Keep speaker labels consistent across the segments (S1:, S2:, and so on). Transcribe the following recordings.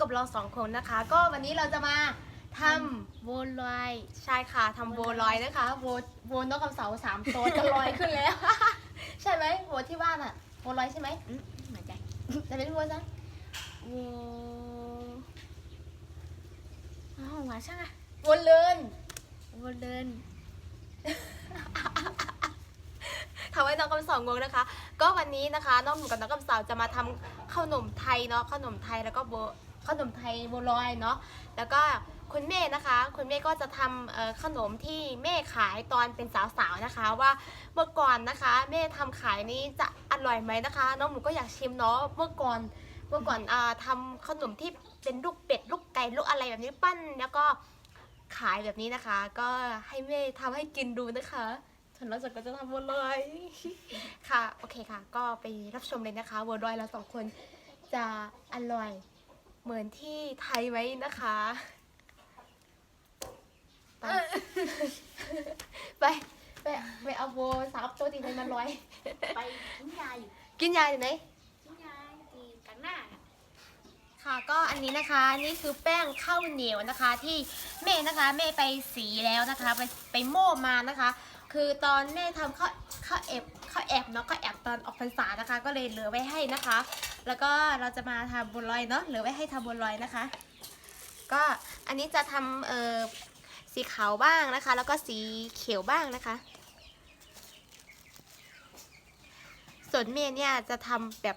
S1: กับเราสองคนนะคะ ก็วันนี้เราจะมาท
S2: โวลอยำ
S1: ใช่ค่ะทำโบลอยนะคะโบโบนกคำเสาสามตัวจะลอยขึ้นแล้ว ใช่ไหมโบที่บ้านอะโบลอยใช่ไหม
S2: อืมเหมือนใจ
S1: จะเป็นโบซะ
S2: โวอ้าวหวานช่างอะ
S1: โบเลิน
S2: โวเดิน
S1: ทำให้น้องคำสองงงนะคะ ก็วันนี้นะคะน้องหนูกับน้องคำสาวจะมาทำขนมไทยเนาะขนมไทยแล้วก็โบ ขนมไทยโบลอยเนาะแล้วก็คุณแม่นะคะคุณแม่ก็จะทำขนมที่แม่ขายตอนเป็นสาวๆนะคะ ว่าเมื่อก่อนนะคะแม่ทำขายนี้จะอร่อยไหมนะคะน้องหนูก็อยากชิมเนาะเมื่อก่อนเมื่อก่อนอ่าทำขนมที่เป็นลูกเป็ดลูกไก่ลูกอะไรแบบนี้ปั้น แล้วก็ขายแบบนี้นะคะ ก็ให้แม่ทำให้กินดูนะคะส่วนเราจะก็จะทำบัวลอยค่ะโอเคค่ะ ก็ไปรับชมเลยนะคะบัวลอยเราสองคนจะอร่อย เหมือนที่ไทยไหมนะคะไปไปไปไปเอาโบสาวตัวตีนมาลอย
S2: ไปทิ้งยาอยู่
S1: กินยาอยู่ไหน
S2: ทิ้งยาตีกันหน้า
S1: ค่ะก็อันนี้นะคะนี่คือแป้งข้าวเหนียวนะคะ ที่แม่นะคะแม่ไปสีแล้วนะคะ ไปไปโม่มานะคะ คือตอนแม่ทำข้าวข้าวแอบข้าวแอบเนาะข้าวแอบตอนออกพรรษานะคะ ก็เลยเหลือไว้ให้นะคะ แล้วก็เราจะมาทำบัวลอยเนาะหลือไว้ให้ทำบัวลอยนะคะ ก็อันนี้จะทำเอ่อสีขาวบ้างนะคะ แล้วก็สีเขียวบ้างนะคะ ส่วนเมย์เนี่ยจะทำแบบ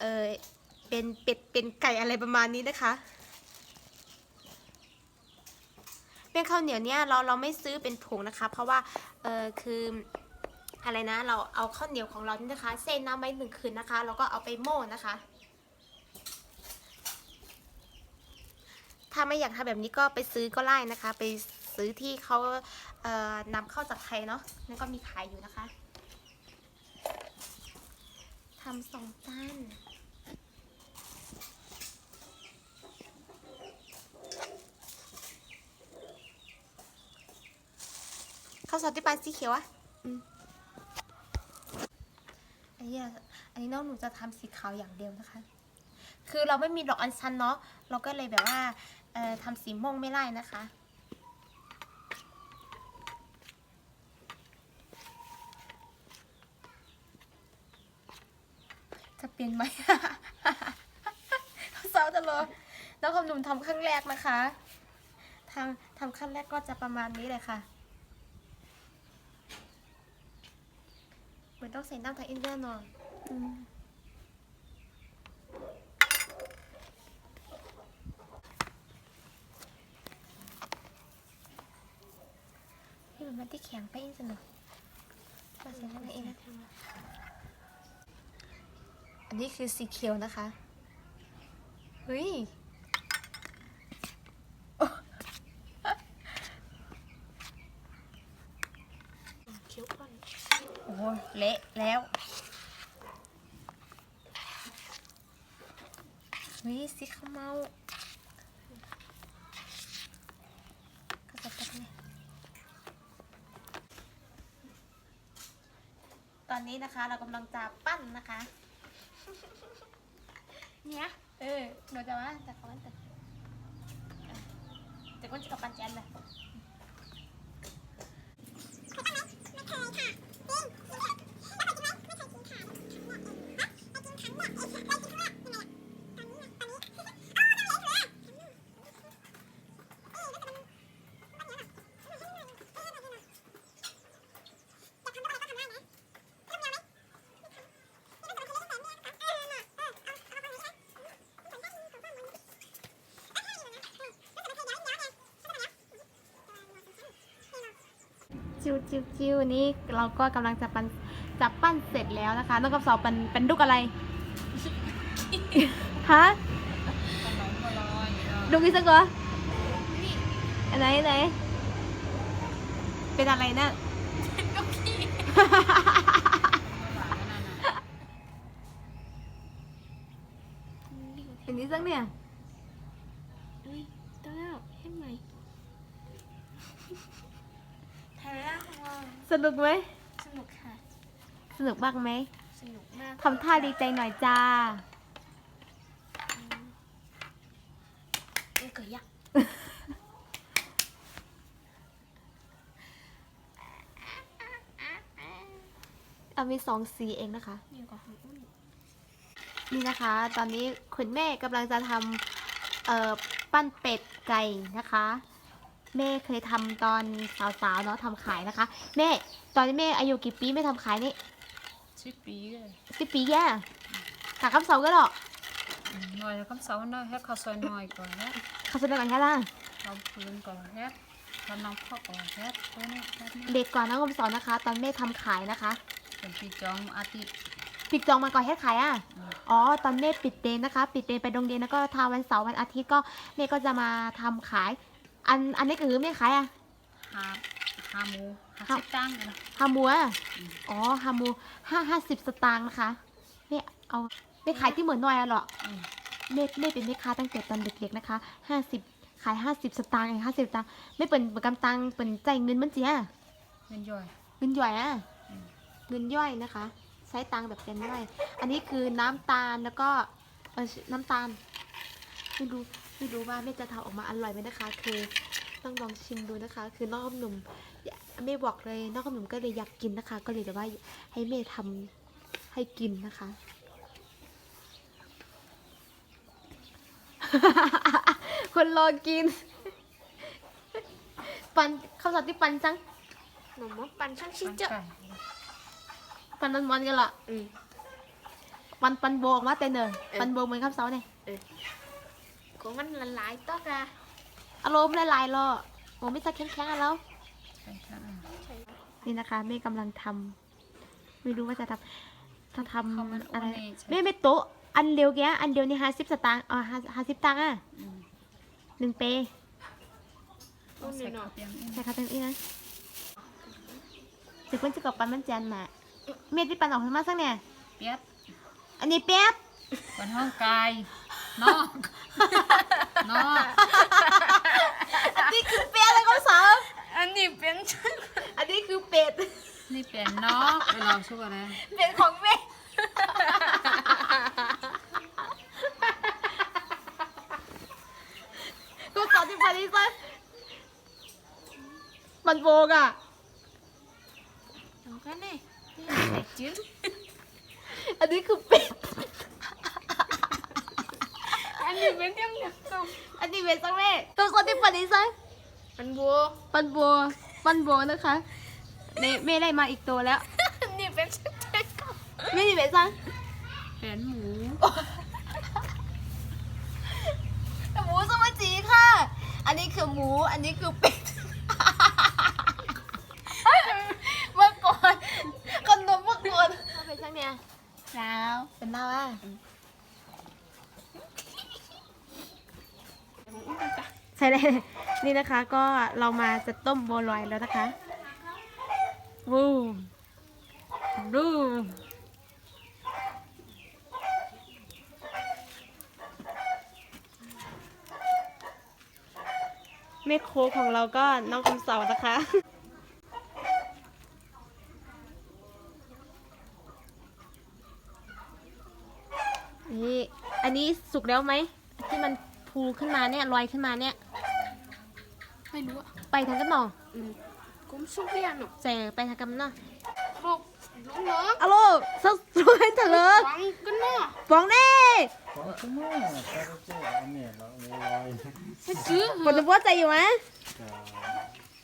S1: เออเป็นเป็ดเป็นไก่อะไรประมาณนี้นะคะเป็นข้าวเหนียวเนี่ยเราเราไม่ซื้อเป็นถุงนะคะ เพราะว่าเออคือ อะไรนะ เราเอาข้าวเหนียวของเรานี่นะคะ เส้นน้ำไว้หนึ่งคืนนะคะ แล้วก็เอาไปโม่นะคะ ถ้าไม่อยากทำแบบนี้ก็ไปซื้อก็ไล่นะคะ ไปซื้อที่เขาเนำเข้าจากไทยเนาะนั่นก็มีขายอยู่นะคะทำสองจานข้าวซอยที่ปลาสีเขียวอะอืม อันนี้อะอันนี้น้องหนูจะทำสีขาวอย่างเดียวนะคะ คือเราไม่มีดอกอัญชันเนาะ เราก็เลยแบบว่าเอ่อทำสีม่วงไม่ไล่นะคะ จะเปลี่ยนไหม เศร้าตลอน้องคำหนุ่มทำครั้งแรกนะคะทำทำครั้งแรกก็จะประมาณนี้เลยค่ะ เหมือนต้องใส่น้ำตาลอินเดียหน่อยอืมให้มันที่แข็งไปอีกสักหน่อยมาเสร็จแล้วเองนะอันนี้คือสีเขียวนะคะ เฮ้ยโอ้
S2: เคี้ยวก่อน
S1: โอ้โห เละแล้วเฮ้ยสีขาเมาก็จะเป็นตอนนี้นะคะเรากำลังจะปั้นนะคะ
S2: เนี่ย
S1: เออหนูจะว่าแต่เขาแต่แต่ก็จะกับปันแจนเลย จิวจิวจิวนี่เราก็กำลังจะปั้นจะปั้นเสร็จแล้วนะคะน้องกับสอบเป็นเป็นลูกอะไรฮะดูกินสักเหรออันไหนอันไหนเป็นอะไรนะเป็นนี้สักเนี่ย สนุกไหม
S2: สนุกค่ะ
S1: สนุกบ้างไหม
S2: สนุกมาก
S1: ทำท่าดีใจหน่อยจ้า
S2: เกยยัก
S1: เอามีสองสีเองนะคะ
S2: นี่ก็ของอุ้น
S1: นี่นะคะ ตอนนี้คุณแม่กำลังจะทำเอ่อปั้นเป็ดไก่นะคะ แม่เคยทำตอนสาวๆเนาะทำขายนะคะ แม่ตอนนี้แม่อายุกี่ปีไม่ทำขายนี่
S3: สิบปีเลย
S1: สิบปีแย่ขาคำเสาก็หรอก
S3: หน่อยคำเสาหน่อยให้ข้าวซอยหน่อยก่อนแล้ว
S1: เขาแสดงก่อนแค่ล่ะ
S3: เราพื้นก่อนแล้วเราน้องพ่อก่อนแล้วตัวนี้แค่นี้
S1: เด็กก่อนนะคำสอนนะคะ ตอนแม่ทำขายนะคะ
S3: เป็นปีจองอาทิตย์
S1: ปิดจองมาก่อนแค่ขายอะ
S3: อืม
S1: อ๋อ ตอนแม่ปิดเดนนะคะ ปิดเดนไปโรงเรียนแล้วก็ทาวันเสาร์วันอาทิตย์ก็แม่ก็จะมาทำขาย อันอันนี้ก็คือแม่ขายอะ
S3: หาหาหมูหาสิบตังค์นะ
S1: ฮามูอะ
S3: อืม
S1: อ๋อ ฮามูห้าห้าสิบสตางค์นะคะแม่เอาแม่ขายที่เหมือนหน่อยอะเหรอ
S3: อืม
S1: แม่แม่เป็นแม่ค้าตั้งแต่ตอนเด็กๆนะคะห้าสิบขายห้าสิบสตางค์เองห้าสิบสตางค์ไม่เป็นประกำตังเป็นใจายเงินมันเจีย
S3: เงินย่อย
S1: เงินย่อยอะ
S3: อืม
S1: เงินย่อยนะคะ ใช้ตังค์แบบเงินย่อย อันนี้คือน้ำตาลแล้วก็เออน้ำตาลไม่รู้ ไม่รู้ว่าแม่จะทำออกมาอร่อยไหมนะคะ คือต้องลองชิมดูนะคะ คือน้องขนมแม่บอกเลยน้องขนมก็เลยอยากกินนะคะ ก็เลยแต่ว่าให้แม่ทำให้กินนะคะ คนรอกิน ปันข้าวสารที่ปันจัง
S2: หนูมปันช่างชิ
S3: ปัน
S2: เจา
S3: ไก่
S1: ปันมันมันกันเหรอ
S2: อืม
S1: ปันปันโบออกมาเต้นเลย
S2: เออ
S1: ปันโบเหมือนข้าวเสาเนี่ย
S2: ของมันละลายตอกอะ
S1: อารมณ์ละลายๆรอโอ้ไม่จะแข็งๆอะแล้ว
S3: ใช่ค่ะ
S1: นี่นะคะแม่กำลังทำไม่รู้ว่าจะทำจะท
S3: เขามันำ
S1: อะไร
S3: โนี่ใช่
S1: แม่ไม่โต๊ะอันเดียวแกอันเดียวนี่ห้าสิบสตางค์อ๋อห้าสิบตังค์อะ
S3: อืม
S1: หนึ่งเป
S3: เอาใส่ข้าวเปียงอีก
S1: ใช่ค่ะเป็นอีนะสิเพิ่นจะกับปันมันแจนมาเม็ดที่ปันออกมาสักเนี่ย
S3: เปียด
S1: อันนี้เปี๊ยบ
S3: วันห้องกายนอก นอก
S1: อันนี้คือเปี๊ยบแล้วก็สาว
S2: อันนี้เป็น
S1: อันนี้คือเป็ด
S3: นี่เป็นนอกไปลองช่วยอะไร
S1: เป็ดของแม่ก็สอนที่ปารีสมันโบกอะ
S2: เอากันนี่จืด
S1: อันนี้คือเป็ด
S2: อันนี้เป็นยังไงก็
S1: อันนี้เป็นสังแม่ตัวคนที่ปารีส
S2: มันบัว
S1: ปันโบปันโบนะคะเมย์เมย์ได้มาอีกตัวแล้ว
S2: อันนี้เป็นช่างเจ๊ก็
S1: ไม่มีเป็นสัง
S3: เป็นหมู
S1: หมูสมัจีค่ะ อันนี้คือหมู อันนี้คือเป็ด เมื่อก่อนคนนมเมื่อก่อนเป็นช่างเนี่ยสาวเป็นเน่าอะ ใช่เลยนี่นะคะก็เรามาจะต้มบัวลอยแล้วนะคะวูมดูแม่โคกของเราก็น้องคำเสานะคะนี่อันนี้สุกแล้วไหมที่มัน พูขึ้นมาเนี่ยลอยขึ้นมาเนี่ย
S2: ไม่รู้อะ
S1: ไปทางกันหน่อ
S2: อืมกุ้มสุกเรียนหนู
S1: เจไปทางกันหน่อ
S2: ลูกลูกเนาะ
S1: อะโลสักสวยเถอะเลย
S2: ฟังกันเนาะ
S1: ฟองเน่
S4: Fala com uma, cara de homem, lá, oi.
S2: ให้ซื้อ
S1: ฝนจะพูดใจอยู่ไหม
S4: Tá.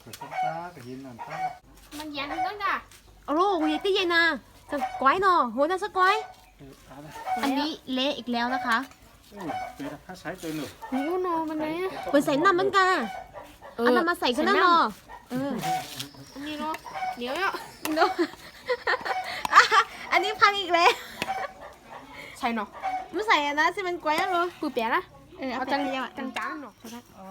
S4: Foi soltar, que ele não tá.
S2: มันยันตั้งแต่
S1: อะโลหูยตี้เย็นนะจะก้อยหน่อโหน่าสักก้อย
S4: Ah,
S1: อันนี้เละอีกแล้วนะคะ
S4: Ui, pera, pra sair do novo.
S2: หูเนาะมันไหนอะ
S1: เปิดใส่น้ำมันกันเอาน้ำมาใส่ขึ้นหน้าหน่อเออ
S2: อันนี้เนาะเดี๋ยวอะ
S1: เนอะอะอันนี้พังอีกแล้ว
S2: ใส่เนาะ
S1: ไม่ใส่อะนะที่มันก้อยอะโล
S2: ปืนเปียนะ
S1: เออเอา
S2: เอา
S1: จั
S2: จั
S1: ง
S2: ง
S1: เดียวอะ
S2: จังจังเนาะ
S3: อ๋อ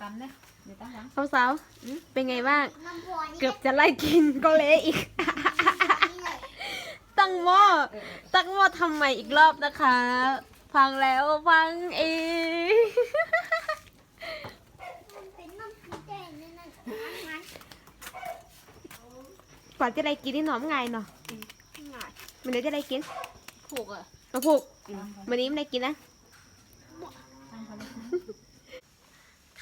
S3: ตำเนี่ยเดี๋ยวตั้งหลัง
S1: สาวสาวๆเป็นไงบ้าง เกือบจะไล่กินก็เละอีก ตั้งหม้อตั้งหม้อทำใหม่อีกรอบนะคะ ฟังแล้วฟังอีกกว่าจะได้กินนี่หนอมไงเนาะ
S2: ง่าย
S1: มันเดี๋ยวจะได้กิน
S2: ผูกอะ
S1: มาผูกวันนี้ไม่ได้กินนะ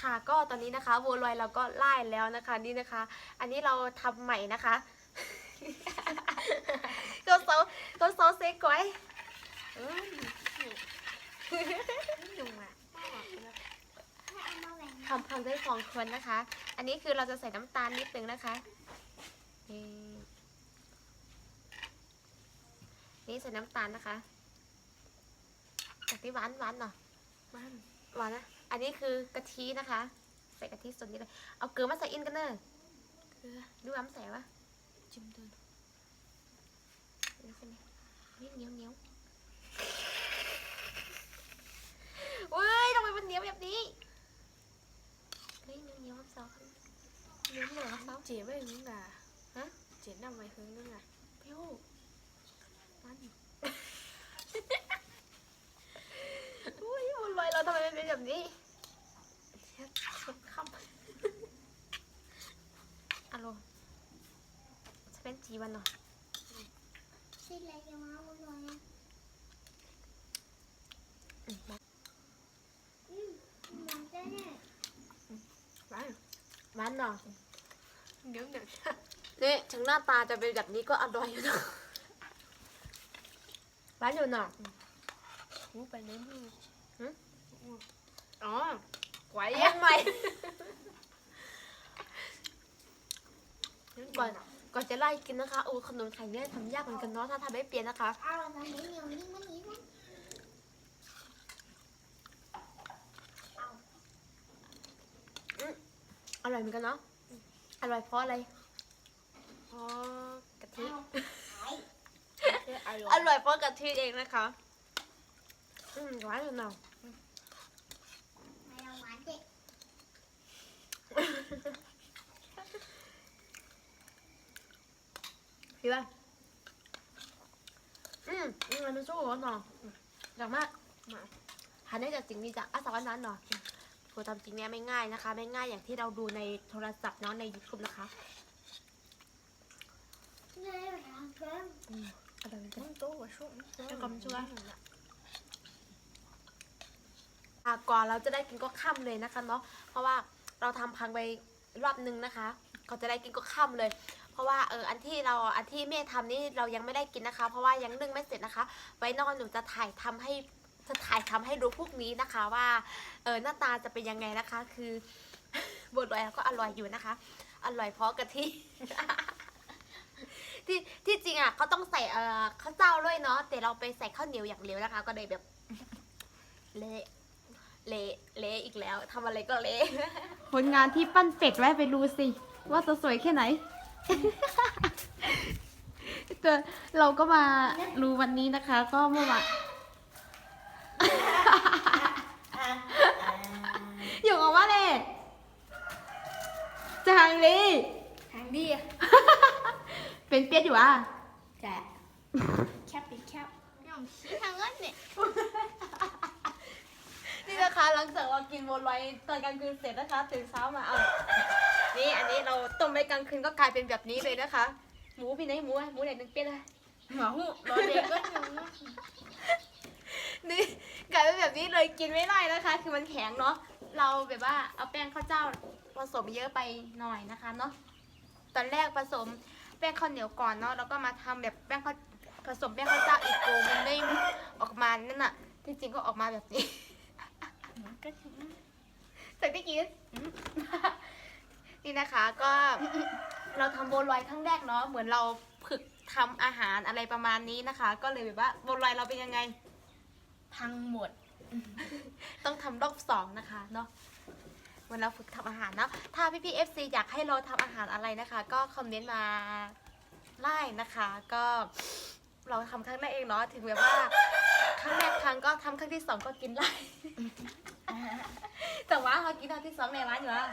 S1: ค่ะก็ตอนนี้นะคะบัวลอยเราก็ไล่แล้วนะคะนี่นะคะ อันนี้เราทำใหม่นะคะก็เซาก็เซาเซ็กไว้
S2: เอ้ยไม่ยุ่งอะ
S1: ทำทำได้สองคนนะคะ อันนี้คือเราจะใส่น้ำตาลนิดนึงนะคะ นี่ นี่ใส่น้ำตาลนะคะจากที่หวานหวานเนาะ
S2: มัน
S1: หวานนะ อันนี้คือกะทินะคะ ใส่กะทิส่วนนี้เลย เอาเกลือมาใส่อินกันเนอะ
S2: เกลือ
S1: ดูน้ำใส่ปะ
S2: จิ้มดู
S1: นี่ใช่ไหมนี่เหนียวเหนียว เว้ยทำไมมันเหนียวแบบนี้เฮ้ยเหนียวเหนียวครับสาวเหนียวเหนียวครับสาว
S2: เจ๋ไม่หึงอะ
S1: ฮะ
S2: เจ๋นำไว้หึงนึงอะ
S1: เปรี้ยวมันอุ้ยมันลอยเราทำไมมันเป็นแบบนี้เช็ดเช็ดคำอะโลจะเป็นจีวันเนาะอืม
S2: หวาน
S1: หวานเนาะ
S2: เดี๋ยวเดี๋ยว
S1: นี่ถึงหน้าตาจะเป็นแบบนี้ก็อร่อยอยู่เนาะหวานอยู่เนาะ
S2: หูไปเลยมือ
S1: หึ
S2: อ๋อไหว
S1: ยั
S2: อะ
S1: งไงก่อนก่อนจะไล่กินนะคะโอ้ขนมไข่เนี่ยทำยากเหมือนกันเนาะถ้าทำไม่เปลี่ยนนะคะ อร่อยเหมือนกันเนาะ อร่อยเพราะอะไร
S2: อ๋อกะทิอร่
S1: อ
S2: อย
S1: ร่อยเพราะกะทิเองนะคะ อืมหวานอยู่เนาะพี่ว่าอืมอืมมันสู้กันเนาะอยากมากมาหาได้จากสิ่งนี้จากอาสาวันนั้นเนาะคือทำจริงเนี่ยไม่ง่ายนะคะ ไม่ง่ายอย่างที่เราดูในโทรศัพท์เนาะใน YouTube นะคะอืมอร่อยเหมือนกัน
S2: มันโตกว่าช่วง
S1: จะกำชัวอะก่อนเราจะได้กินก็ค่ำเลยนะคะเนาะเพราะว่าเราทำพังไปรอบนึงนะคะก็จะได้กินก็ค่ำเลย เพราะว่าเอออันที่เราอันที่แม่ทำนี่เรายังไม่ได้กินนะคะ เพราะว่ายังนึ่งไม่เสร็จนะคะ ไว้นอกหนูจะถ่ายทำให้ จะถ่ายทำให้ดูพวกนี้นะคะว่าเออหน้าตาจะเป็นยังไงนะคะ คือบดไว้แล้วก็อร่อยอยู่นะคะ อร่อยเพราะกะทิที่ที่จริงอะเขาต้องใส่เอ่อข้าวเจ้าด้วยเนาะแต่เราไปใส่ข้าวเหนียวอย่างเดียวนะคะ ก็เลยแบบเละเละเละอีกแล้วทำอะไรก็เละ
S3: ผลงานที่ปั้นเป็ดไว้ไปดูสิ ว่าจะสวยแค่ไหนแต่เราก็มารู้วันนี้นะคะ ก็เมื่อวาน อยู่กับว่าเลยจางลี
S2: ทางดีอะ
S3: เป็นเปียดอยู่อะ
S2: แกะแคบปิดแคบย่อมชี้ทางนั้นเนี่ย
S1: นี่นะคะหลังจากเรากินโบลอยตอนกลางคืนเสร็จนะคะตื่นเช้ามาเอานี่อันนี้เราต้มไว้กลางคืนก็กลายเป็นแบบนี้เลยนะคะ หมูพี่ไหนหมูอะหมูไหนหนึ่งเปี้ยเลย
S2: หมาหูรอเด็กก็ยัง
S1: นี่กลายเป็นแบบนี้เลยกินไม่ได้นะคะ คือมันแข็งเนาะเราแบบว่าเอาแป้งข้าวเจ้าผสมเยอะไปหน่อยนะคะเนาะตอนแรกผสมแป้งข้าวเหนียวก่อนเนาะแล้วก็มาทำแบบแป้งข้าวผสมแป้งข้าวเจ้าอีกโกมันได้ออกมานั่นน่ะที่จริงก็ออกมาแบบนี้
S2: ก็ถึง
S1: จากที่กินนี่นะคะก็เราทำโบลอยครั้งแรกเนาะเหมือนเราฝึกทำอาหารอะไรประมาณนี้นะคะ ก็เลยแบบว่าโบลอยเราเป็นยังไง
S2: พังหมด
S1: ต้องทำรอบสองนะคะเนาะวันเราฝึกทำอาหารเนาะถ้าพี่พี่เอฟซีอยากให้เราทำอาหารอะไรนะคะ ก็คอมเมนต์มาไล่นะคะ ก็เราทำครั้งแรกเองเนาะถึงแบบว่าครั้งแรกครั้งก็ทำครั้งที่สองก็กินไล่แต่ว่าเขากินครั้งที่สองในร้านอยู่อะ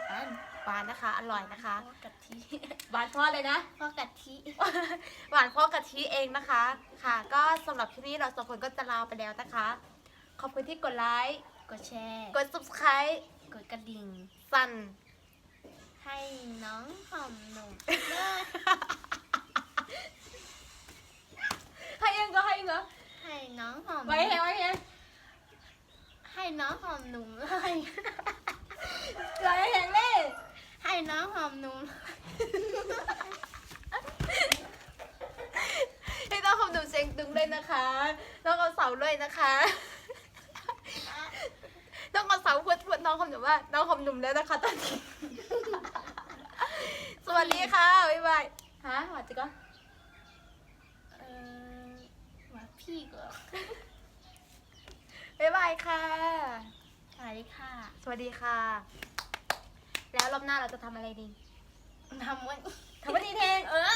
S1: หวานนะคะ อร่อยนะคะ
S2: กะทิ
S1: หวานเพราะเลยนะ
S2: เพราะกะทิ
S1: หวานเพราะกะทิเองนะคะ ค่ะ ก็สำหรับคลิปนี้เราสองคนก็จะลาไปแล้วนะคะ ขอบคุณที่กดไลค์
S2: กดแชร์
S1: กด subscribe
S2: กดกระดิ่ง
S1: สั่น
S2: ให้น้องหอมหนุ่ม
S1: ให้เองก็ให้เองเหรอ
S2: ให้น้องหอม
S1: ไว้เฮไว้เฮ
S2: ให้น้องหอมหนุ่มเลย
S1: นไรแหงเล่
S2: ให้น้องหอมหนู
S1: ให้น้องคำหนุ่มเสียงตึงเลยนะคะ น้องเอาเสาเลยนะคะน้องเอาเสาพูดพูดน้องคำหนุ่มว่า น้องคำหนุ่มแล้วนะคะตอนนี้ สวัสดีค่ะบ๊ายบายฮะหวัดจิก็
S2: เออว่าพี่ก็
S1: บ๊ายบายค่ะ
S2: สวัสดีค่ะ
S1: สวัสดีค่ะ แล้วรอบหน้าเราจะทำอะไรดี
S2: ทำวัน
S1: ทำวันนี้เทง
S2: เออ